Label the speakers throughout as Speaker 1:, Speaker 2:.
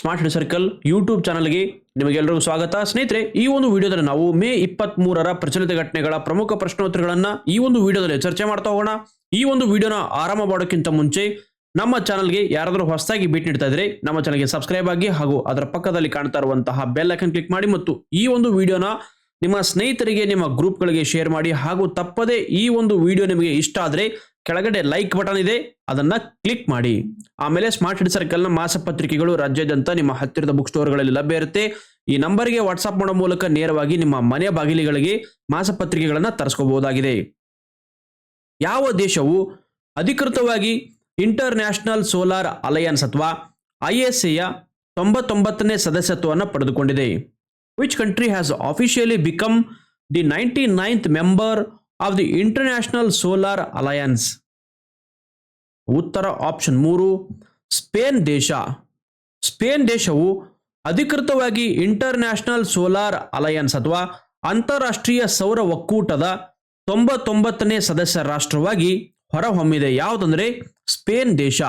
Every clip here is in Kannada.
Speaker 1: ಸ್ಮಾರ್ಟ್ ಹೆಡ್ ಸರ್ಕಲ್ ಯೂಟ್ಯೂಬ್ ಚಾನಲ್ಗೆ ನಿಮಗೆಲ್ಲರಿಗೂ ಸ್ವಾಗತ. ಸ್ನೇಹಿತರೆ, ಈ ಒಂದು ವಿಡಿಯೋದಲ್ಲಿ ನಾವು ಮೇ ಇಪ್ಪತ್ತ್ ಮೂರರ ಪ್ರಚಲಿತ ಘಟನೆಗಳ ಪ್ರಮುಖ ಪ್ರಶ್ನೋತ್ತರಗಳನ್ನ ಈ ಒಂದು ವಿಡಿಯೋದಲ್ಲಿ ಚರ್ಚೆ ಮಾಡ್ತಾ ಹೋಗೋಣ. ಈ ಒಂದು ವಿಡಿಯೋನ ಆರಂಭ ಮಾಡೋಕ್ಕಿಂತ ಮುಂಚೆ ನಮ್ಮ ಚಾನಲ್ಗೆ ಯಾರಾದರೂ ಹೊಸದಾಗಿ ಭೇಟಿ ನೀಡ್ತಾ ಇದ್ರೆ ನಮ್ಮ ಚಾನಲ್ಗೆ ಸಬ್ಸ್ಕ್ರೈಬ್ ಆಗಿ ಹಾಗೂ ಅದರ ಪಕ್ಕದಲ್ಲಿ ಕಾಣ್ತಾ ಇರುವಂತಹ ಬೆಲ್ ಐಕನ್ ಕ್ಲಿಕ್ ಮಾಡಿ ಮತ್ತು ಈ ಒಂದು ವಿಡಿಯೋನ ನಿಮ್ಮ ಸ್ನೇಹಿತರಿಗೆ, ನಿಮ್ಮ ಗ್ರೂಪ್ಗಳಿಗೆ ಶೇರ್ ಮಾಡಿ ಹಾಗೂ ತಪ್ಪದೇ ಈ ಒಂದು ವಿಡಿಯೋ ನಿಮಗೆ ಇಷ್ಟ ಆದರೆ ಕೆಳಗಡೆ ಲೈಕ್ ಬಟನ್ ಇದೆ, ಅದನ್ನ ಕ್ಲಿಕ್ ಮಾಡಿ. ಆಮೇಲೆ ಸ್ಮಾರ್ಟ್ ಹಿಡ್ ಸರ್ಕಲ್ನ ಮಾಸಪತ್ರಿಕೆಗಳು ರಾಜ್ಯಾದ್ಯಂತ ನಿಮ್ಮ ಹತ್ತಿರದ ಬುಕ್ ಸ್ಟೋರ್ಗಳಲ್ಲಿ ಲಭ್ಯ ಇರುತ್ತೆ. ಈ ನಂಬರ್ಗೆ ವಾಟ್ಸ್ಆಪ್ ಮಾಡೋ ಮೂಲಕ ನೇರವಾಗಿ ನಿಮ್ಮ ಮನೆ ಬಾಗಿಲಿಗಳಿಗೆ ಮಾಸಪತ್ರಿಕೆಗಳನ್ನು ತರಿಸ್ಕೋಬಹುದಾಗಿದೆ. ಯಾವ ದೇಶವು ಅಧಿಕೃತವಾಗಿ ಇಂಟರ್ ನ್ಯಾಷನಲ್ ಸೋಲಾರ್ ಅಲಯನ್ಸ್ ಅಥವಾ ಐಎಸ್ಎಯ ತೊಂಬತ್ತೊಂಬತ್ತನೇ ಸದಸ್ಯತ್ವವನ್ನು ಪಡೆದುಕೊಂಡಿದೆ. Which country has officially become the ninety ninth member of the international solar alliance ಉತ್ತರ ಆಪ್ಷನ್ ಮೂರು, ಸ್ಪೇನ್ ದೇಶ. ಸ್ಪೇನ್ ದೇಶವು ಅಧಿಕೃತವಾಗಿ ಇಂಟರ್ನ್ಯಾಷನಲ್ ಸೋಲಾರ್ ಅಲಯನ್ಸ್ ಅಥವಾ ಅಂತಾರಾಷ್ಟ್ರೀಯ ಸೌರ ಒಕ್ಕೂಟದ ತೊಂಬತ್ತೊಂಬತ್ತನೇ ಸದಸ್ಯ ರಾಷ್ಟ್ರವಾಗಿ ಹೊರಹೊಮ್ಮಿದೆ. ಯಾವುದಂದ್ರೆ ಸ್ಪೇನ್ ದೇಶ.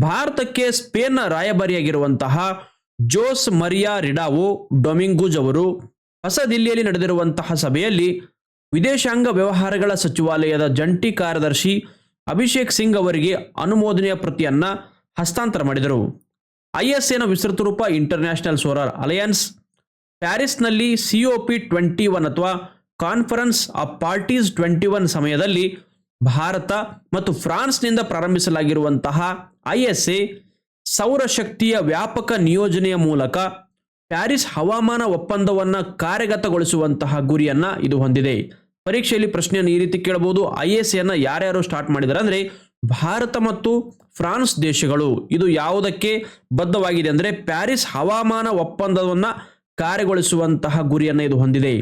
Speaker 1: ಭಾರತಕ್ಕೆ ಸ್ಪೇನ್ನ ರಾಯಭಾರಿಯಾಗಿರುವಂತಹ ಜೋಸ್ ಮರಿಯಾ ರಿಡಾವೋ ಡೊಮಿಂಗುಜ್ ಅವರು ಹೊಸ ದಿಲ್ಲಿಯಲ್ಲಿ ನಡೆದಿರುವಂತಹ ಸಭೆಯಲ್ಲಿ ವಿದೇಶಾಂಗ ವ್ಯವಹಾರಗಳ ಸಚಿವಾಲಯದ ಜಂಟಿ ಕಾರ್ಯದರ್ಶಿ ಅಭಿಷೇಕ್ ಸಿಂಗ್ ಅವರಿಗೆ ಅನುಮೋದನೆಯ ಪ್ರತಿಯನ್ನ ಹಸ್ತಾಂತರ ಮಾಡಿದರು. ಐಎಸ್ಎನ ವಿಸ್ತೃತ ರೂಪ ಇಂಟರ್ನ್ಯಾಷನಲ್ ಸೋಲಾರ್ ಅಲಯನ್ಸ್, ಪ್ಯಾರಿಸ್ನಲ್ಲಿ ಸಿಒಪಿ ಟ್ವೆಂಟಿ ಒನ್ ಅಥವಾ conference of parties twenty one ಸಮಯದಲ್ಲಿ ಭಾರತ ಮತ್ತು ಫ್ರಾನ್ಸ್ನಿಂದ ಪ್ರಾರಂಭಿಸಲಾಗಿರುವಂತಹ ಐಎಸ್ಎ ಸೌರಶಕ್ತಿಯ ವ್ಯಾಪಕ ನಿಯೋಜನೆಯ ಮೂಲಕ ಪ್ಯಾರಿಸ್ ಹವಾಮಾನ ಒಪ್ಪಂದವನ್ನು ಕಾರ್ಯಗತಗೊಳಿಸುವಂತಹ ಗುರಿಯನ್ನ ಇದು ಹೊಂದಿದೆ. ಪರೀಕ್ಷೆಯಲ್ಲಿ ಪ್ರಶ್ನೆಯನ್ನು ಈ ರೀತಿ ಕೇಳಬಹುದು ಐ ಎಸ್ ಎನ್ನ ಯಾರ್ಯಾರು ಸ್ಟಾರ್ಟ್ ಮಾಡಿದ್ದಾರೆ ಅಂದ್ರೆ ಭಾರತ ಮತ್ತು ಫ್ರಾನ್ಸ್ ದೇಶಗಳು. ಇದು ಯಾವುದಕ್ಕೆ ಬದ್ಧವಾಗಿದೆ ಅಂದ್ರೆ ಪ್ಯಾರಿಸ್ ಹವಾಮಾನ ಒಪ್ಪಂದವನ್ನು ಕಾರ್ಯಗೊಳಿಸುವಂತಹ ಗುರಿಯನ್ನು ಇದು ಹೊಂದಿದೆ.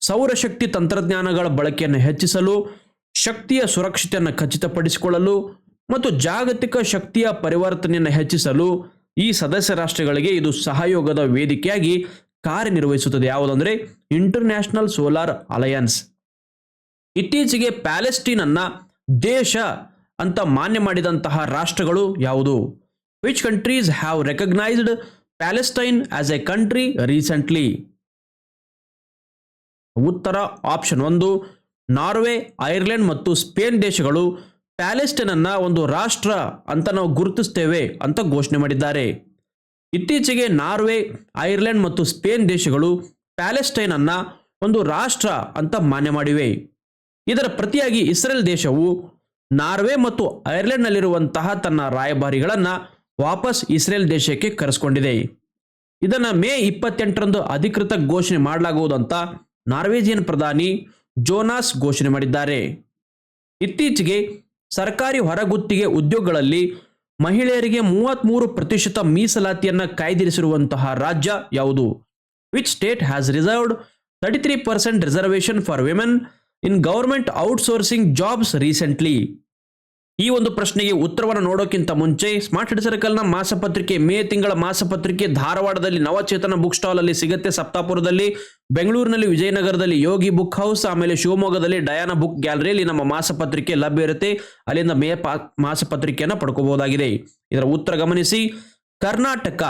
Speaker 1: ಸೌರಶಕ್ತಿ ತಂತ್ರಜ್ಞಾನಗಳ ಬಳಕೆಯನ್ನು ಹೆಚ್ಚಿಸಲು, ಶಕ್ತಿಯ ಸುರಕ್ಷತೆಯನ್ನು ಖಚಿತಪಡಿಸಿಕೊಳ್ಳಲು ಮತ್ತು ಜಾಗತಿಕ ಶಕ್ತಿಯ ಪರಿವರ್ತನೆಯನ್ನು ಹೆಚ್ಚಿಸಲು ಈ ಸದಸ್ಯ ರಾಷ್ಟ್ರಗಳಿಗೆ ಇದು ಸಹಯೋಗದ ವೇದಿಕೆಯಾಗಿ ಕಾರ್ಯನಿರ್ವಹಿಸುತ್ತದೆ. ಯಾವುದಂದ್ರೆ ಇಂಟರ್ನ್ಯಾಷನಲ್ ಸೋಲಾರ್ ಅಲಯನ್ಸ್ ಇತ್ತೀಚೆಗೆ ಪ್ಯಾಲೆಸ್ಟೀನ್ ಅನ್ನ ದೇಶ ಅಂತ ಮಾನ್ಯ ಮಾಡಿದಂತಹ ರಾಷ್ಟ್ರಗಳು ಯಾವುದು? Which countries have recognised Palestine as a country recently ಉತ್ತರ ಆಪ್ಷನ್ ಒಂದು ನಾರ್ವೆ ಐರ್ಲೆಂಡ್ ಮತ್ತು ಸ್ಪೇನ್ ದೇಶಗಳು ಪ್ಯಾಲೆಸ್ಟೈನ್ ಅನ್ನ ಒಂದು ರಾಷ್ಟ್ರ ಅಂತ ನಾವು ಗುರುತಿಸ್ತೇವೆ ಅಂತ ಘೋಷಣೆ ಮಾಡಿದ್ದಾರೆ. ಇತ್ತೀಚೆಗೆ ನಾರ್ವೆ, ಐರ್ಲೆಂಡ್ ಮತ್ತು ಸ್ಪೇನ್ ದೇಶಗಳು ಪ್ಯಾಲೆಸ್ಟೈನ್ ಅನ್ನ ಒಂದು ರಾಷ್ಟ್ರ ಅಂತ ಮಾನ್ಯ ಮಾಡಿವೆ. ಇದರ ಪ್ರತಿಯಾಗಿ ಇಸ್ರೇಲ್ ದೇಶವು ನಾರ್ವೆ ಮತ್ತು ಐರ್ಲೆಂಡ್ನಲ್ಲಿರುವಂತಹ ತನ್ನ ರಾಯಭಾರಿಗಳನ್ನು ವಾಪಸ್ ಇಸ್ರೇಲ್ ದೇಶಕ್ಕೆ ಕರೆಸಿಕೊಂಡಿದೆ. ಇದನ್ನು ಮೇ ಇಪ್ಪತ್ತೆಂಟರಂದು ಅಧಿಕೃತ ಘೋಷಣೆ ಮಾಡಲಾಗುವುದು ಅಂತ ನಾರ್ವೇಜಿಯನ್ ಪ್ರಧಾನಿ ಜೋನಾಸ್ ಘೋಷಣೆ ಮಾಡಿದ್ದಾರೆ. ಇತ್ತೀಚೆಗೆ ಸರ್ಕಾರಿ ಹೊರಗುತ್ತಿಗೆ ಉದ್ಯೋಗಗಳಲ್ಲಿ ಮಹಿಳೆಯರಿಗೆ ಮೂವತ್ತ್ಮೂರು ಪ್ರತಿಶತ ಮೀಸಲಾತಿಯನ್ನು ಕಾಯ್ದಿರಿಸಿರುವಂತಹ ರಾಜ್ಯ ಯಾವುದು? Which state has reserved thirty three percent reservation for women in government outsourcing jobs recently ಈ ಒಂದು ಪ್ರಶ್ನೆಗೆ ಉತ್ತರವನ್ನು ನೋಡೋಕ್ಕಿಂತ ಮುಂಚೆ ಸ್ಮಾರ್ಟ್ ಹಿಡ್ ಸರ್ಕಲ್ನ ಮಾಸಪತ್ರಿಕೆ ಮೇ ತಿಂಗಳ ಮಾಸಪತ್ರಿಕೆ ಧಾರವಾಡದಲ್ಲಿ ನವಚೇತನ ಬುಕ್ ಸ್ಟಾಲ್ ಅಲ್ಲಿ ಸಿಗುತ್ತೆ ಸಪ್ತಾಪುರದಲ್ಲಿ ಬೆಂಗಳೂರಿನಲ್ಲಿ ವಿಜಯನಗರದಲ್ಲಿ ಯೋಗಿ ಬುಕ್ ಹೌಸ್, ಆಮೇಲೆ ಶಿವಮೊಗ್ಗದಲ್ಲಿ ಡಯಾನ ಬುಕ್ ಗ್ಯಾಲರಿಯಲ್ಲಿ ನಮ್ಮ ಮಾಸಪತ್ರಿಕೆ ಲಭ್ಯ ಇರುತ್ತೆ. ಅಲ್ಲಿಂದ ಮೇ ಮಾಸಪತ್ರಿಕೆಯನ್ನು ಪಡ್ಕೋಬಹುದಾಗಿದೆ. ಇದರ ಉತ್ತರ ಗಮನಿಸಿ, ಕರ್ನಾಟಕ.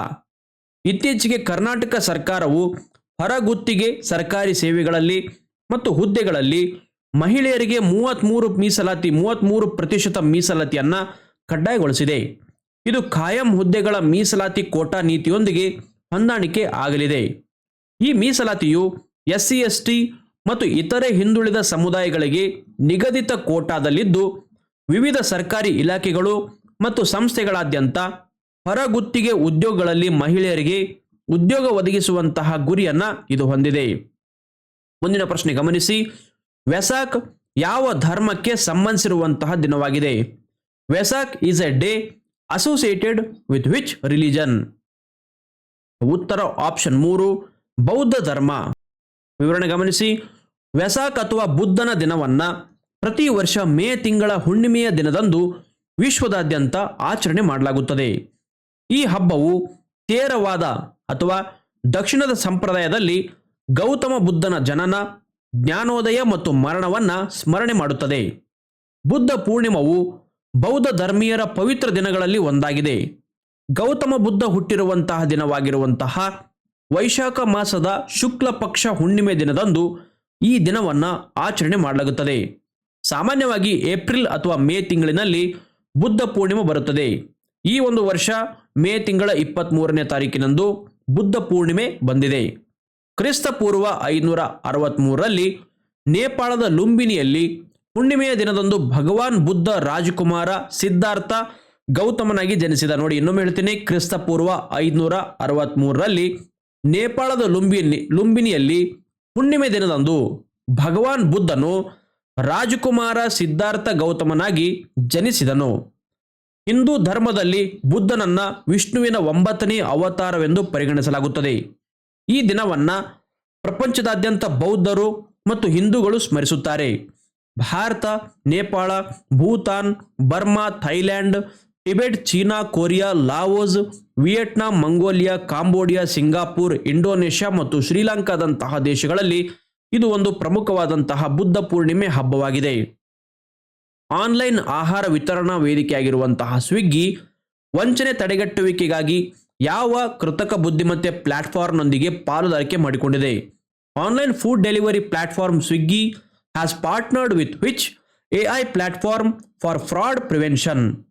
Speaker 1: ಇತ್ತೀಚೆಗೆ ಕರ್ನಾಟಕ ಸರ್ಕಾರವು ಹೊರಗುತ್ತಿಗೆ ಸರ್ಕಾರಿ ಸೇವೆಗಳಲ್ಲಿ ಮತ್ತು ಹುದ್ದೆಗಳಲ್ಲಿ ಮಹಿಳೆಯರಿಗೆ ಮೂವತ್ತ್ಮೂರು ಮೀಸಲಾತಿ ಮೂವತ್ತ್ಮೂರು ಪ್ರತಿಶತ ಮೀಸಲಾತಿಯನ್ನು ಕಡ್ಡಾಯಗೊಳಿಸಿದೆ. ಇದು ಖಾಯಂ ಹುದ್ದೆಗಳ ಮೀಸಲಾತಿ ಕೋಟಾ ನೀತಿಯೊಂದಿಗೆ ಹೊಂದಾಣಿಕೆ ಆಗಲಿದೆ. ಈ ಮೀಸಲಾತಿಯು ಎಸ್ ಸಿ ಎಸ್ ಟಿ ಮತ್ತು ಇತರೆ ಹಿಂದುಳಿದ ಸಮುದಾಯಗಳಿಗೆ ನಿಗದಿತ ಕೋಟಾದಲ್ಲಿದ್ದು, ವಿವಿಧ ಸರ್ಕಾರಿ ಇಲಾಖೆಗಳು ಮತ್ತು ಸಂಸ್ಥೆಗಳಾದ್ಯಂತ ಹೊರಗುತ್ತಿಗೆ ಉದ್ಯೋಗಗಳಲ್ಲಿ ಮಹಿಳೆಯರಿಗೆ ಉದ್ಯೋಗ ಒದಗಿಸುವಂತಹ ಗುರಿಯನ್ನ ಇದು ಹೊಂದಿದೆ. ಮುಂದಿನ ಪ್ರಶ್ನೆ ಗಮನಿಸಿ, ವೆಸಾಕ್ ಯಾವ ಧರ್ಮಕ್ಕೆ ಸಂಬಂಧಿಸಿರುವಂತಹ ದಿನವಾಗಿದೆ? Vesak is a day associated with which religion? ಉತ್ತರ ಆಪ್ಷನ್ ಮೂರು ಬೌದ್ಧ ಧರ್ಮ. ವಿವರಣೆ ಗಮನಿಸಿ. ವೆಸಾಕ್ ಅಥವಾ ಬುದ್ಧನ ದಿನವನ್ನ ಪ್ರತಿ ವರ್ಷ ಮೇ ತಿಂಗಳ ಹುಣ್ಣಿಮೆಯ ದಿನದಂದು ವಿಶ್ವದಾದ್ಯಂತ ಆಚರಣೆ ಮಾಡಲಾಗುತ್ತದೆ. ಈ ಹಬ್ಬವು ತೇರವಾದ ಅಥವಾ ದಕ್ಷಿಣದ ಸಂಪ್ರದಾಯದಲ್ಲಿ ಗೌತಮ ಬುದ್ಧನ ಜನನ, ಜ್ಞಾನೋದಯ ಮತ್ತು ಮರಣವನ್ನ ಸ್ಮರಣೆ ಮಾಡುತ್ತದೆ. ಬುದ್ಧ ಪೂರ್ಣಿಮವು ಬೌದ್ಧ ಧರ್ಮೀಯರ ಪವಿತ್ರ ದಿನಗಳಲ್ಲಿ ಒಂದಾಗಿದೆ. ಗೌತಮ ಬುದ್ಧ ಹುಟ್ಟಿರುವಂತಹ ದಿನವಾಗಿರುವಂತಹ ವೈಶಾಖ ಮಾಸದ ಶುಕ್ಲ ಪಕ್ಷ ಹುಣ್ಣಿಮೆ ದಿನದಂದು ಈ ದಿನವನ್ನು ಆಚರಣೆ ಮಾಡಲಾಗುತ್ತದೆ. ಸಾಮಾನ್ಯವಾಗಿ ಏಪ್ರಿಲ್ ಅಥವಾ ಮೇ ತಿಂಗಳಿನಲ್ಲಿ ಬುದ್ಧ ಪೂರ್ಣಿಮೆ ಬರುತ್ತದೆ. ಈ ಒಂದು ವರ್ಷ ಮೇ ತಿಂಗಳ ಇಪ್ಪತ್ತ್ಮೂರನೇ ತಾರೀಕಿನಂದು ಬುದ್ಧ ಪೂರ್ಣಿಮೆ ಬಂದಿದೆ. ಕ್ರಿಸ್ತ ಪೂರ್ವ ಐನೂರ ಅರವತ್ತ್ಮೂರರಲ್ಲಿ ನೇಪಾಳದ ಲುಂಬಿನಿಯಲ್ಲಿ ಹುಣ್ಣಿಮೆಯ ದಿನದಂದು ಭಗವಾನ್ ಬುದ್ಧ ರಾಜಕುಮಾರ ಸಿದ್ಧಾರ್ಥ ಗೌತಮನಾಗಿ ಜನಿಸಿದ. ನೋಡಿ, ಇನ್ನೊಮ್ಮೆ ಹೇಳ್ತೀನಿ. ಕ್ರಿಸ್ತ ಪೂರ್ವ ಐದುನೂರ ಅರವತ್ತ್ಮೂರರಲ್ಲಿ ನೇಪಾಳದ ಲುಂಬಿನಿ, ಲುಂಬಿನಿಯಲ್ಲಿ ಹುಣ್ಣಿಮೆ ದಿನದಂದು ಭಗವಾನ್ ಬುದ್ಧನು ರಾಜಕುಮಾರ ಸಿದ್ಧಾರ್ಥ ಗೌತಮನಾಗಿ ಜನಿಸಿದನು. ಹಿಂದೂ ಧರ್ಮದಲ್ಲಿ ಬುದ್ಧನನ್ನ ವಿಷ್ಣುವಿನ ಒಂಬತ್ತನೇ ಅವತಾರವೆಂದು ಪರಿಗಣಿಸಲಾಗುತ್ತದೆ. ಈ ದಿನವನ್ನ ಪ್ರಪಂಚದಾದ್ಯಂತ ಬೌದ್ಧರು ಮತ್ತು ಹಿಂದೂಗಳು ಸ್ಮರಿಸುತ್ತಾರೆ. Bharat, Nepal, Bhutan, Burma, Thailand, Tibet, China, Korea, Laos Vietnam, Mongolia, Cambodia, Singapore, Indonesia ಮತ್ತು ಶ್ರೀಲಂಕಾದಂತಹ ದೇಶಗಳಲ್ಲಿ ಇದು ಒಂದು ಪ್ರಮುಖವಾದಂತಹ ಬುದ್ಧ ಪೂರ್ಣಿಮೆ ಹಬ್ಬವಾಗಿದೆ. ಆನ್ಲೈನ್ ಆಹಾರ ವಿತರಣಾ ವೇದಿಕೆಯಾಗಿರುವಂತಹ ಸ್ವಿಗ್ಗಿ ವಂಚನೆ ತಡೆಗಟ್ಟುವಿಕೆಗಾಗಿ ಯಾವ ಕೃತಕ ಬುದ್ಧಿಮತ್ತೆ ಪ್ಲಾಟ್ಫಾರ್ಮ್ನೊಂದಿಗೆ ಪಾಲುದಾರಿಕೆ ಮಾಡಿಕೊಂಡಿದೆ. Online food delivery platform Swiggy has partnered with which AI platform for fraud prevention.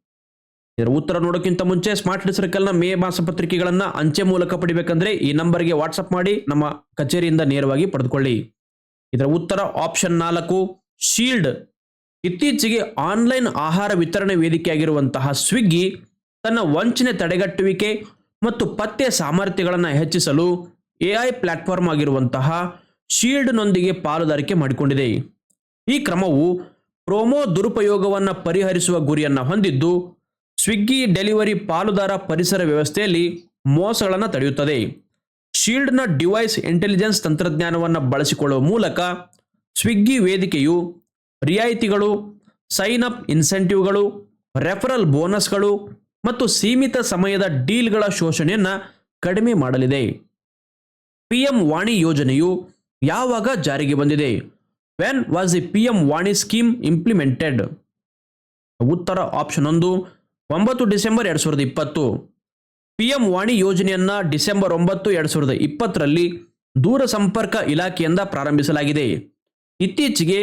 Speaker 1: ಇದರ ಉತ್ತರ ನೋಡೋಕ್ಕಿಂತ ಮುಂಚೆ ಸ್ಮಾರ್ಟ್ ಸರ್ಕಲ್ನ ಮೇ ಮಾಸ ಪತ್ರಿಕೆಗಳನ್ನು ಅಂಚೆ ಮೂಲಕ ಪಡಿಬೇಕಂದ್ರೆ ಈ ನಂಬರ್ಗೆ ವಾಟ್ಸಪ್ ಮಾಡಿ, ನಮ್ಮ ಕಚೇರಿಯಿಂದ ನೇರವಾಗಿ ಪಡೆದುಕೊಳ್ಳಿ. ಇದರ ಉತ್ತರ ಆಪ್ಷನ್ ನಾಲ್ಕು ಶೀಲ್ಡ್ ಇತ್ತೀಚೆಗೆ ಆನ್ಲೈನ್ ಆಹಾರ ವಿತರಣೆ ವೇದಿಕೆಯಾಗಿರುವಂತಹ ಸ್ವಿಗ್ಗಿ ತನ್ನ ವಂಚನೆ ತಡೆಗಟ್ಟುವಿಕೆ ಮತ್ತು ಪತ್ತೆ ಸಾಮರ್ಥ್ಯಗಳನ್ನು ಹೆಚ್ಚಿಸಲು ಎಐ ಪ್ಲಾಟ್ಫಾರ್ಮ್ ಆಗಿರುವಂತಹ ಶೀಲ್ಡ್ನೊಂದಿಗೆ ಪಾಲುದಾರಿಕೆ ಮಾಡಿಕೊಂಡಿದೆ. ಈ ಕ್ರಮವು ಪ್ರೋಮೋ ದುರುಪಯೋಗವನ್ನು ಪರಿಹರಿಸುವ ಗುರಿಯನ್ನು ಹೊಂದಿದ್ದು ಸ್ವಿಗ್ಗಿ ಡೆಲಿವರಿ ಪಾಲುದಾರ ಪರಿಸರ ವ್ಯವಸ್ಥೆಯಲ್ಲಿ ಮೋಸಗಳನ್ನು ತಡೆಯುತ್ತದೆ. ಶೀಲ್ಡ್ನ ಡಿವೈಸ್ ಇಂಟೆಲಿಜೆನ್ಸ್ ತಂತ್ರಜ್ಞಾನವನ್ನು ಬಳಸಿಕೊಳ್ಳುವ ಮೂಲಕ ಸ್ವಿಗ್ಗಿ ವೇದಿಕೆಯು ರಿಯಾಯಿತಿಗಳು ಸೈನ್ ಅಪ್ ಇನ್ಸೆಂಟಿವ್ಗಳು, ರೆಫರಲ್ ಬೋನಸ್ಗಳು ಮತ್ತು ಸೀಮಿತ ಸಮಯದ ಡೀಲ್ಗಳ ಶೋಷಣೆಯನ್ನು ಕಡಿಮೆ ಮಾಡಲಿದೆ. ಪಿ ಎಂ ವಾಣಿ ಯೋಜನೆಯು ಯಾವಾಗ ಜಾರಿಗೆ ಬಂದಿದೆ? ವೆನ್ ವಾಸ್ ದಿ ಪಿ ವಾಣಿ ಸ್ಕೀಮ್ ಇಂಪ್ಲಿಮೆಂಟೆಡ್ ಉತ್ತರ ಆಪ್ಷನ್ ಒಂದು ಒಂಬತ್ತು ಡಿಸೆಂಬರ್ ಎರಡು ಸಾವಿರದ ಇಪ್ಪತ್ತು. ಪಿ ಎಂ ವಾಣಿ ಯೋಜನೆಯನ್ನ ಡಿಸೆಂಬರ್ ಒಂಬತ್ತು ಎರಡು ಸಾವಿರದ ಇಪ್ಪತ್ತರಲ್ಲಿ ದೂರ ಸಂಪರ್ಕ ಇಲಾಖೆಯಿಂದ ಪ್ರಾರಂಭಿಸಲಾಗಿದೆ. ಇತ್ತೀಚೆಗೆ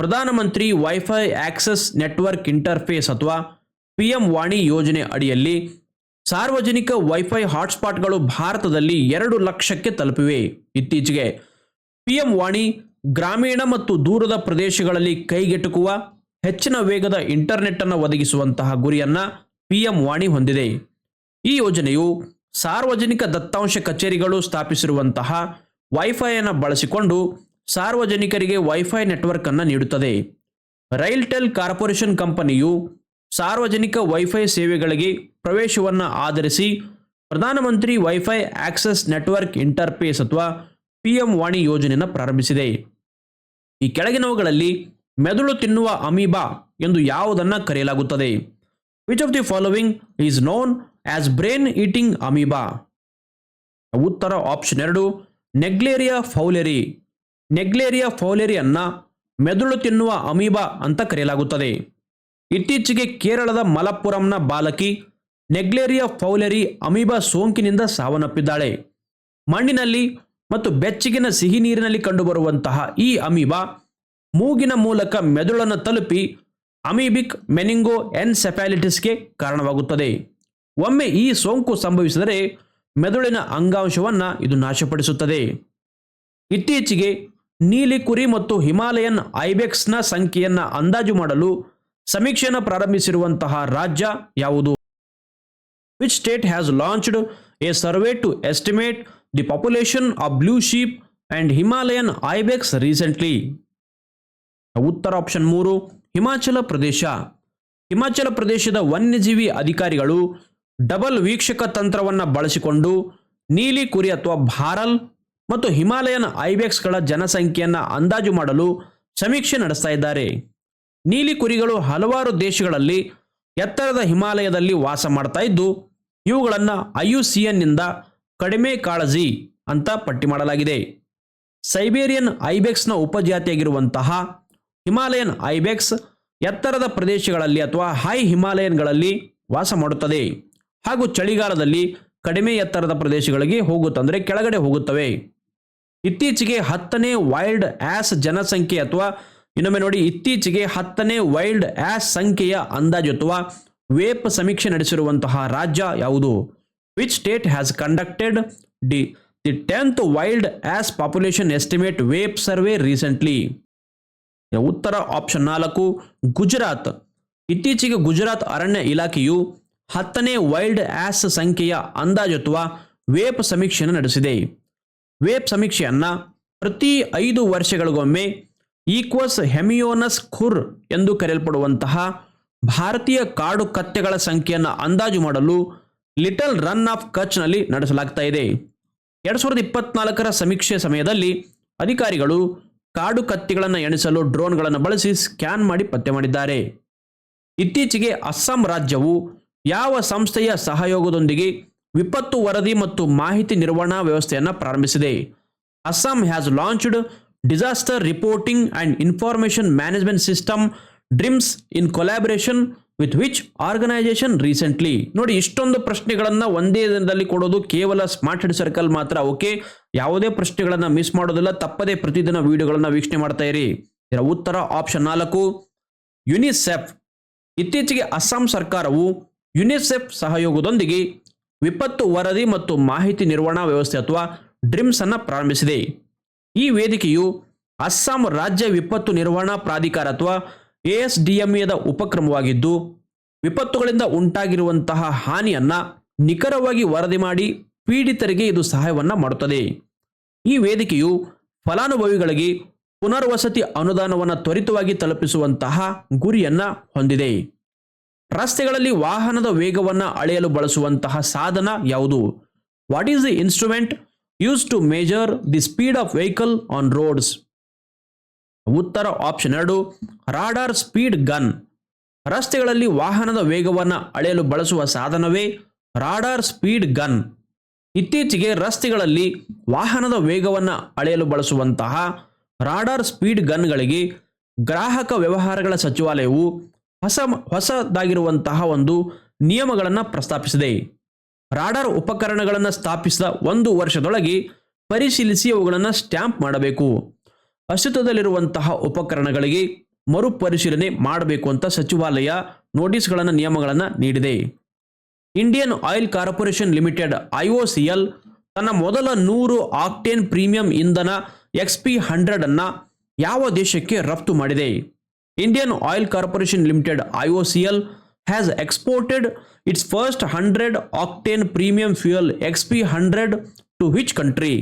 Speaker 1: Pradhan Mantri wifi access network interface ಅಥವಾ ಪಿ ಎಂ ವಾಣಿ ಯೋಜನೆ ಅಡಿಯಲ್ಲಿ ಸಾರ್ವಜನಿಕ ವೈಫೈ ಹಾಟ್ಸ್ಪಾಟ್ಗಳು ಭಾರತದಲ್ಲಿ ಎರಡು ಲಕ್ಷಕ್ಕೆ ತಲುಪಿವೆ. ಇತ್ತೀಚೆಗೆ ಪಿ ವಾಣಿ ಗ್ರಾಮೀಣ ಮತ್ತು ದೂರದ ಪ್ರದೇಶಗಳಲ್ಲಿ ಕೈಗೆಟುಕುವ ಹೆಚ್ಚಿನ ವೇಗದ ಇಂಟರ್ನೆಟ್ ಅನ್ನು ಒದಗಿಸುವಂತಹ ಗುರಿಯನ್ನ ಪಿ ಎಂ ವಾಣಿ ಹೊಂದಿದೆ. ಈ ಯೋಜನೆಯು ಸಾರ್ವಜನಿಕ ದತ್ತಾಂಶ ಕಚೇರಿಗಳು ಸ್ಥಾಪಿಸಿರುವಂತಹ ವೈಫೈಯನ್ನು ಬಳಸಿಕೊಂಡು ಸಾರ್ವಜನಿಕರಿಗೆ ವೈಫೈ ನೆಟ್ವರ್ಕ್ ಅನ್ನು ನೀಡುತ್ತದೆ. ರೈಲ್ಟೆಲ್ ಕಾರ್ಪೊರೇಷನ್ ಕಂಪನಿಯು ಸಾರ್ವಜನಿಕ ವೈಫೈ ಸೇವೆಗಳಿಗೆ ಪ್ರವೇಶವನ್ನು ಆಧರಿಸಿ Pradhan Mantri wifi access network interface ಅಥವಾ ಪಿ ಎಂ ವಾಣಿ ಯೋಜನೆಯನ್ನು ಪ್ರಾರಂಭಿಸಿದೆ. ಈ ಕೆಳಗಿನವುಗಳಲ್ಲಿ ಮೆದುಳು ತಿನ್ನುವ ಅಮೀಬಾ ಎಂದು ಯಾವುದನ್ನು ಕರೆಯಲಾಗುತ್ತದೆ? Which of the following is known as brain eating amoeba ಉತ್ತರ ಆಪ್ಷನ್ ಎರಡು ನೆಗ್ಲೇರಿಯಾ ಫೌಲೆರಿ ನೆಗ್ಲೇರಿಯಾ ಫೌಲೆರಿಯನ್ನ ಮೆದುಳು ತಿನ್ನುವ ಅಮೀಬಾ ಅಂತ ಕರೆಯಲಾಗುತ್ತದೆ. ಇತ್ತೀಚೆಗೆ ಕೇರಳದ ಮಲಪ್ಪುರಂನ ಬಾಲಕಿ ನೆಗ್ಲೇರಿಯಾ ಫೌಲೆರಿ ಅಮೀಬಾ ಸೋಂಕಿನಿಂದ ಸಾವನ್ನಪ್ಪಿದ್ದಾಳೆ. ಮಣ್ಣಿನಲ್ಲಿ ಮತ್ತು ಬೆಚ್ಚಗಿನ ಸಿಹಿ ನೀರಿನಲ್ಲಿ ಕಂಡುಬರುವಂತಹ ಈ ಅಮೀಬಾ ಮೂಗಿನ ಮೂಲಕ ಮೆದುಳನ್ನು ತಲುಪಿ ಅಮೀಬಿಕ್ ಮೆನಿಂಗೋ ಎನ್ಸೆಫಾಲಿಟಿಸ್ಗೆ ಕಾರಣವಾಗುತ್ತದೆ. ಒಮ್ಮೆ ಈ ಸೋಂಕು ಸಂಭವಿಸಿದರೆ ಮೆದುಳಿನ ಅಂಗಾಂಶವನ್ನು ಇದು ನಾಶಪಡಿಸುತ್ತದೆ. ಇತ್ತೀಚೆಗೆ ನೀಲಿ ಕುರಿ ಮತ್ತು ಹಿಮಾಲಯನ್ ಐಬೆಕ್ಸ್ನ ಸಂಖ್ಯೆಯನ್ನು ಅಂದಾಜು ಮಾಡಲು ಸಮೀಕ್ಷೆಯನ್ನು ಪ್ರಾರಂಭಿಸಿರುವಂತಹ ರಾಜ್ಯ ಯಾವುದು? Which state has launched a survey to estimate the population of blue sheep and Himalayan ibex recently ಉತ್ತರ ಆಪ್ಷನ್ ಮೂರು ಹಿಮಾಚಲ ಪ್ರದೇಶ. ಹಿಮಾಚಲ ಪ್ರದೇಶದ ವನ್ಯಜೀವಿ ಅಧಿಕಾರಿಗಳು ಡಬಲ್ ವೀಕ್ಷಕ ತಂತ್ರವನ್ನು ಬಳಸಿಕೊಂಡು ನೀಲಿ ಕುರಿ ಅಥವಾ ಭಾರಲ್ ಮತ್ತು ಹಿಮಾಲಯನ್ ಐಬೆಕ್ಸ್ಗಳ ಜನಸಂಖ್ಯೆಯನ್ನು ಅಂದಾಜು ಮಾಡಲು ಸಮೀಕ್ಷೆ ನಡೆಸ್ತಾ ಇದ್ದಾರೆ. ನೀಲಿ ಕುರಿಗಳು ಹಲವಾರು ದೇಶಗಳಲ್ಲಿ ಎತ್ತರದ ಹಿಮಾಲಯದಲ್ಲಿ ವಾಸ ಮಾಡ್ತಾ ಇದ್ದು, ಇವುಗಳನ್ನು ಐಯು ಸಿ ಕಡಿಮೆ ಕಾಳಜಿ ಅಂತ ಪಟ್ಟಿ ಮಾಡಲಾಗಿದೆ. ಸೈಬೇರಿಯನ್ ಐಬೆಕ್ಸ್ನ ಉಪಜಾತಿಯಾಗಿರುವಂತಹ ಹಿಮಾಲಯನ್ ಐಬೆಕ್ಸ್ ಎತ್ತರದ ಪ್ರದೇಶಗಳಲ್ಲಿ ಅಥವಾ ಹೈ ಹಿಮಾಲಯನ್ಗಳಲ್ಲಿ ವಾಸ ಮಾಡುತ್ತದೆ. ಹಾಗೂ ಚಳಿಗಾಲದಲ್ಲಿ ಕಡಿಮೆ ಎತ್ತರದ ಪ್ರದೇಶಗಳಿಗೆ ಹೋಗುತ್ತಂದರೆ ಕೆಳಗಡೆ ಹೋಗುತ್ತವೆ. ಇತ್ತೀಚೆಗೆ ಹತ್ತನೇ ವೈಲ್ಡ್ ಆ್ಯಸ್ ಜನಸಂಖ್ಯೆ ಅಥವಾ ಇನ್ನೊಮ್ಮೆ ನೋಡಿ, ಇತ್ತೀಚೆಗೆ ಹತ್ತನೇ ವೈಲ್ಡ್ ಆ್ಯಸ್ ಸಂಖ್ಯೆಯ ಅಂದಾಜು ಅಥವಾ ವೇಪ್ ಸಮೀಕ್ಷೆ ನಡೆಸಿರುವಂತಹ ರಾಜ್ಯ ಯಾವುದು? Which state has conducted the the tenth wild ass population estimate ವೇಪ್ survey recently? ಉತ್ತರ ಆಪ್ಷನ್ ನಾಲ್ಕು, ಗುಜರಾತ್. ಇತ್ತೀಚೆಗೆ ಗುಜರಾತ್ ಅರಣ್ಯ ಇಲಾಖೆಯು ಹತ್ತನೇ ವೈಲ್ಡ್ ಆಸ್ ಸಂಖ್ಯೆಯ ಅಂದಾಜು ಅಥವಾ ವೇಪ್ ಸಮೀಕ್ಷೆಯನ್ನು ನಡೆಸಿದೆ. ವೇಪ್ ಸಮೀಕ್ಷೆಯನ್ನ ಪ್ರತಿ ಐದು ವರ್ಷಗಳಿಗೊಮ್ಮೆ ಈಕ್ವಸ್ ಹೆಮಿಯೋನಸ್ ಖುರ್ ಎಂದು ಕರೆಯಲ್ಪಡುವಂತಹ ಭಾರತೀಯ ಕಾಡು ಕತ್ತೆಗಳ ಸಂಖ್ಯೆಯನ್ನು ಅಂದಾಜು ಮಾಡಲು ಲಿಟಲ್ ರನ್ ಆಫ್ ಕಚ್ನಲ್ಲಿ ನಡೆಸಲಾಗ್ತಾ ಇದೆ. ಎರಡ್ ಸಾವಿರದ ಇಪ್ಪತ್ನಾಲ್ಕರ ಸಮೀಕ್ಷೆ ಸಮಯದಲ್ಲಿ ಅಧಿಕಾರಿಗಳು ಕಾಡು ಕತ್ತಿಗಳನ್ನು ಎಣಿಸಲು ಡ್ರೋನ್ಗಳನ್ನು ಬಳಸಿ ಸ್ಕ್ಯಾನ್ ಮಾಡಿ ಪತ್ತೆ ಮಾಡಿದ್ದಾರೆ. ಇತ್ತೀಚೆಗೆ ಅಸ್ಸಾಂ ರಾಜ್ಯವು ಯಾವ ಸಂಸ್ಥೆಯ ಸಹಯೋಗದೊಂದಿಗೆ ವಿಪತ್ತು ವರದಿ ಮತ್ತು ಮಾಹಿತಿ ನಿರ್ವಹಣಾ ವ್ಯವಸ್ಥೆಯನ್ನು ಪ್ರಾರಂಭಿಸಿದೆ. Assam has launched disaster reporting and information management system DRIMS in collaboration with which organization recently ನೋಡಿ, ಇಷ್ಟೊಂದು ಪ್ರಶ್ನೆಗಳನ್ನು ಒಂದೇ ದಿನದಲ್ಲಿ ಕೊಡೋದು ಕೇವಲ ಸ್ಮಾರ್ಟ್ ಹೆಡ್ ಸರ್ಕಲ್ ಮಾತ್ರ ಓಕೆ ಯಾವುದೇ ಪ್ರಶ್ನೆಗಳನ್ನು ಮಿಸ್ ಮಾಡೋದಿಲ್ಲ, ತಪ್ಪದೇ ಪ್ರತಿದಿನ ವಿಡಿಯೋಗಳನ್ನು ವೀಕ್ಷಣೆ ಮಾಡ್ತಾ ಇರಿ. ಇದರ ಉತ್ತರ ಆಪ್ಷನ್ ನಾಲ್ಕು ಯುನಿಸೆಫ್ ಇತ್ತೀಚೆಗೆ ಅಸ್ಸಾಂ ಸರ್ಕಾರವು ಯುನಿಸೆಫ್ ಸಹಯೋಗದೊಂದಿಗೆ ವಿಪತ್ತು ವರದಿ ಮತ್ತು ಮಾಹಿತಿ ನಿರ್ವಹಣಾ ವ್ಯವಸ್ಥೆ ಅಥವಾ ಡ್ರಿಮ್ಸ್ ಅನ್ನು ಪ್ರಾರಂಭಿಸಿದೆ. ಈ ವೇದಿಕೆಯು ಅಸ್ಸಾಂ ರಾಜ್ಯ ವಿಪತ್ತು ನಿರ್ವಹಣಾ ಪ್ರಾಧಿಕಾರ ಅಥವಾ ಎಎಸ್ಡಿಎಂಎದ ಉಪಕ್ರಮವಾಗಿದ್ದು, ವಿಪತ್ತುಗಳಿಂದ ಉಂಟಾಗಿರುವಂತಹ ಹಾನಿಯನ್ನ ನಿಖರವಾಗಿ ವರದಿ ಮಾಡಿ ಪೀಡಿತರಿಗೆ ಇದು ಸಹಾಯವನ್ನ ಮಾಡುತ್ತದೆ. ಈ ವೇದಿಕೆಯು ಫಲಾನುಭವಿಗಳಿಗೆ ಪುನರ್ವಸತಿ ಅನುದಾನವನ್ನು ತ್ವರಿತವಾಗಿ ತಲುಪಿಸುವಂತಹ ಗುರಿಯನ್ನ ಹೊಂದಿದೆ. ರಸ್ತೆಗಳಲ್ಲಿ ವಾಹನದ ವೇಗವನ್ನು ಅಳೆಯಲು ಬಳಸುವಂತಹ ಸಾಧನ ಯಾವುದು? What is the instrument use to measure the speed of vehicle on roads ಉತ್ತರ ಆಪ್ಷನ್ ಎರಡು ರಾಡಾರ್ ಸ್ಪೀಡ್ ಗನ್ ರಸ್ತೆಗಳಲ್ಲಿ ವಾಹನದ ವೇಗವನ್ನು ಅಳೆಯಲು ಬಳಸುವ ಸಾಧನವೇ ರಾಡಾರ್ ಸ್ಪೀಡ್ ಗನ್ ಇತ್ತೀಚೆಗೆ ರಸ್ತೆಗಳಲ್ಲಿ ವಾಹನದ ವೇಗವನ್ನು ಅಳೆಯಲು ಬಳಸುವಂತಹ ರಾಡಾರ್ ಸ್ಪೀಡ್ ಗನ್ಗಳಿಗೆ ಗ್ರಾಹಕ ವ್ಯವಹಾರಗಳ ಸಚಿವಾಲಯವು ಹೊಸ ಹೊಸದಾಗಿರುವಂತಹ ಒಂದು ನಿಯಮಗಳನ್ನು ಪ್ರಸ್ತಾಪಿಸಿದೆ. ರಾಡಾರ್ ಉಪಕರಣಗಳನ್ನು ಸ್ಥಾಪಿಸಿದ ಒಂದು ವರ್ಷದೊಳಗೆ ಪರಿಶೀಲಿಸಿ ಅವುಗಳನ್ನು ಸ್ಟ್ಯಾಂಪ್ ಮಾಡಬೇಕು. ಅಸ್ತಿತ್ವದಲ್ಲಿರುವಂತಹ ಉಪಕರಣಗಳಿಗೆ ಮರುಪರಿಶೀಲನೆ ಮಾಡಬೇಕು ಅಂತ ಸಚಿವಾಲಯ ನೋಟಿಸ್ಗಳನ್ನು, ನಿಯಮಗಳನ್ನು ನೀಡಿದೆ. Indian oil corporation limited, IOCL, ತನ್ನ ಮೊದಲ ನೂರು ಆಕ್ಟೇನ್ ಪ್ರೀಮಿಯಂ ಇಂಧನ ಎಕ್ಸ್ ಪಿ ಹಂಡ್ರೆಡ್ ಅನ್ನ ಯಾವ ದೇಶಕ್ಕೆ ರಫ್ತು ಮಾಡಿದೆ? Indian oil corporation limited, IOCL, has exported its first hundred octane premium fuel X P hundred to which country?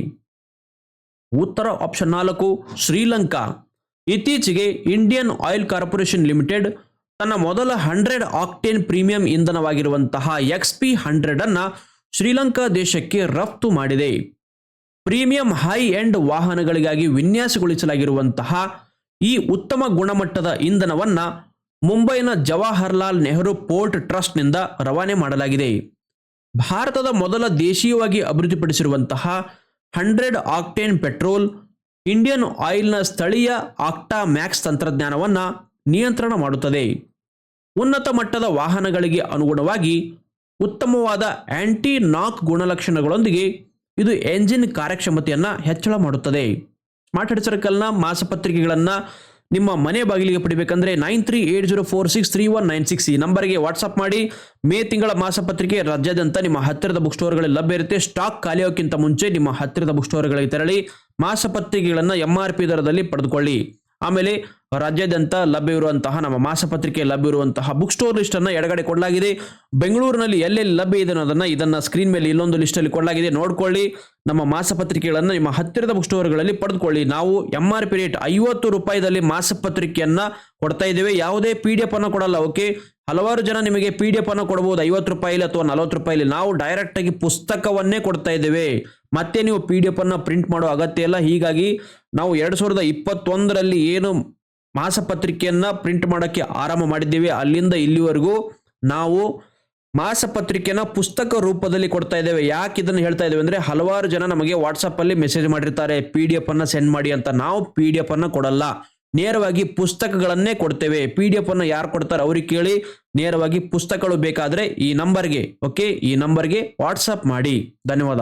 Speaker 1: ಉತ್ತರ ಆಪ್ಷನ್ ನಾಲ್ಕು, ಶ್ರೀಲಂಕಾ. ಇತ್ತೀಚೆಗೆ ಇಂಡಿಯನ್ ಆಯಿಲ್ ಕಾರ್ಪೊರೇಷನ್ ಲಿಮಿಟೆಡ್ ತನ್ನ ಮೊದಲ ಹಂಡ್ರೆಡ್ ಆಕ್ಟೇನ್ ಪ್ರೀಮಿಯಂ ಇಂಧನವಾಗಿರುವಂತಹ ಎಕ್ಸ್ ಪಿ ಹಂಡ್ರೆಡ್ ಅನ್ನ ಶ್ರೀಲಂಕಾ ದೇಶಕ್ಕೆ ರಫ್ತು ಮಾಡಿದೆ. ಪ್ರೀಮಿಯಂ ಹೈ ಎಂಡ್ ವಾಹನಗಳಿಗಾಗಿ ವಿನ್ಯಾಸಗೊಳಿಸಲಾಗಿರುವಂತಹ ಈ ಉತ್ತಮ ಗುಣಮಟ್ಟದ ಇಂಧನವನ್ನ ಮುಂಬೈನ ಜವಾಹರ್ಲಾಲ್ ನೆಹರು ಪೋರ್ಟ್ ಟ್ರಸ್ಟ್ನಿಂದ ರವಾನೆ ಮಾಡಲಾಗಿದೆ. ಭಾರತದ ಮೊದಲ ದೇಶೀಯವಾಗಿ ಅಭಿವೃದ್ಧಿಪಡಿಸಿರುವಂತಹ ಹಂಡ್ರೆಡ್ ಆಕ್ಟೇನ್ ಪೆಟ್ರೋಲ್, ಇಂಡಿಯನ್ ಆಯಿಲ್ನ ಸ್ಥಳೀಯ ಆಕ್ಟಾ ಮ್ಯಾಕ್ಸ್ ತಂತ್ರಜ್ಞಾನವನ್ನು ನಿಯಂತ್ರಣ ಮಾಡುತ್ತದೆ. ಉನ್ನತ ಮಟ್ಟದ ವಾಹನಗಳಿಗೆ ಅನುಗುಣವಾಗಿ ಉತ್ತಮವಾದ ಆಂಟಿ ನಾಕ್ ಗುಣಲಕ್ಷಣಗಳೊಂದಿಗೆ ಇದು ಎಂಜಿನ್ ಕಾರ್ಯಕ್ಷಮತೆಯನ್ನು ಹೆಚ್ಚಳ ಮಾಡುತ್ತದೆ. ಸ್ಮಾರ್ಟ್ ಸರ್ಕಲ್ನ ಮಾಸಪತ್ರಿಕೆಗಳನ್ನು ನಿಮ್ಮ ಮನೆ ಬಾಗಿಲಿಗೆ ಪಡಿಬೇಕಂದ್ರೆ nine three eight zero four six three one nine six ಈ ನಂಬರ್ಗೆ ವಾಟ್ಸಪ್ ಮಾಡಿ. ಮೇ ತಿಂಗಳ ಮಾಸಪತ್ರಿಕೆ ರಾಜ್ಯಾದ್ಯಂತ ನಿಮ್ಮ ಹತ್ತಿರದ ಬುಕ್ ಸ್ಟೋರ್ಗಳಲ್ಲಿ ಲಭ್ಯ ಇರುತ್ತೆ. ಸ್ಟಾಕ್ ಖಾಲಿಯೋಕ್ಕಿಂತ ಮುಂಚೆ ನಿಮ್ಮ ಹತ್ತಿರದ ಬುಕ್ ಸ್ಟೋರ್ಗಳಿಗೆ ತೆರಳಿ ಮಾಸಪತ್ರಿಕೆಗಳನ್ನು ಎಂ ಆರ್ ಪಿ ದರದಲ್ಲಿ ಪಡೆದುಕೊಳ್ಳಿ. ಆಮೇಲೆ ರಾಜ್ಯಾದ್ಯಂತ ಲಭ್ಯವಿರುವಂತಹ ನಮ್ಮ ಮಾಸಪತ್ರಿಕೆ ಲಭ್ಯವಿರುವಂತಹ ಬುಕ್ ಸ್ಟೋರ್ ಲಿಸ್ಟ್ ಅನ್ನ ಎಡಗಡೆ ಕೊಡಲಾಗಿದೆ. ಬೆಂಗಳೂರಿನಲ್ಲಿ ಎಲ್ಲೆಲ್ಲಿ ಲಭ್ಯ ಇದೆ ಅನ್ನೋದನ್ನ ಇದನ್ನ ಸ್ಕ್ರೀನ್ ಮೇಲೆ ಇನ್ನೊಂದು ಲಿಸ್ಟ್ ಅಲ್ಲಿ ಕೊಡಲಾಗಿದೆ. ನೋಡ್ಕೊಳ್ಳಿ, ನಮ್ಮ ಮಾಸಪತ್ರಿಕೆಗಳನ್ನು ನಿಮ್ಮ ಹತ್ತಿರದ ಬುಕ್ ಸ್ಟೋರ್ಗಳಲ್ಲಿ ಪಡೆದುಕೊಳ್ಳಿ. ನಾವು ಎಂ ಆರ್ ಪಿ ರೇಟ್ ಐವತ್ತು ರೂಪಾಯಿದಲ್ಲಿ ಮಾಸಪತ್ರಿಕೆಯನ್ನ ಕೊಡ್ತಾ ಇದ್ದೇವೆ. ಯಾವುದೇ ಪಿ ಡಿ ಎಫ್ ಅನ್ನು ಕೊಡಲ್ಲ ಓಕೆ ಹಲವಾರು ಜನ ನಿಮಗೆ ಪಿ ಡಿ ಎಫ್ ಅನ್ನು ಕೊಡಬಹುದು. ಐವತ್ತು ರೂಪಾಯಿಲಿ ಅಥವಾ ನಲವತ್ತು ರೂಪಾಯಿಲಿ. ನಾವು ಡೈರೆಕ್ಟ್ ಆಗಿ ಪುಸ್ತಕವನ್ನೇ ಕೊಡ್ತಾ ಇದ್ದೇವೆ. ಮತ್ತೆ ನೀವು ಪಿ ಡಿ ಎಫ್ ಅನ್ನ ಪ್ರಿಂಟ್ ಮಾಡೋ ಅಗತ್ಯ ಇಲ್ಲ. ಹೀಗಾಗಿ ನಾವು ಎರಡು ಸಾವಿರದ ಇಪ್ಪತ್ತೊಂದರಲ್ಲಿ ಏನು ಮಾಸಪತ್ರಿಕೆಯನ್ನ ಪ್ರಿಂಟ್ ಮಾಡೋಕ್ಕೆ ಆರಂಭ ಮಾಡಿದ್ದೇವೆ. ಅಲ್ಲಿಂದ ಇಲ್ಲಿವರೆಗೂ ನಾವು ಮಾಸಪತ್ರಿಕೆನ ಪುಸ್ತಕ ರೂಪದಲ್ಲಿ ಕೊಡ್ತಾ ಇದ್ದೇವೆ. ಯಾಕೆ ಇದನ್ನು ಹೇಳ್ತಾ ಇದ್ದೇವೆ ಅಂದರೆ ಹಲವಾರು ಜನ ನಮಗೆ ವಾಟ್ಸಪ್ಪಲ್ಲಿ ಮೆಸೇಜ್ ಮಾಡಿರ್ತಾರೆ. ಪಿ ಡಿ ಎಫ್ ಅನ್ನು ಸೆಂಡ್ ಮಾಡಿ ಅಂತ. ನಾವು ಪಿ ಡಿ ಎಫ್ ಅನ್ನು ಕೊಡಲ್ಲ. ನೇರವಾಗಿ ಪುಸ್ತಕಗಳನ್ನೇ ಕೊಡ್ತೇವೆ. ಪಿ ಡಿ ಎಫ್ ಅನ್ನು ಯಾರು ಕೊಡ್ತಾರೆ ಅವ್ರಿಗೆ ಕೇಳಿ ನೇರವಾಗಿ ಪುಸ್ತಕಗಳು ಬೇಕಾದರೆ ಈ ನಂಬರ್ಗೆ ಓಕೆ ಈ ನಂಬರ್ಗೆ ವಾಟ್ಸಪ್ ಮಾಡಿ. ಧನ್ಯವಾದ.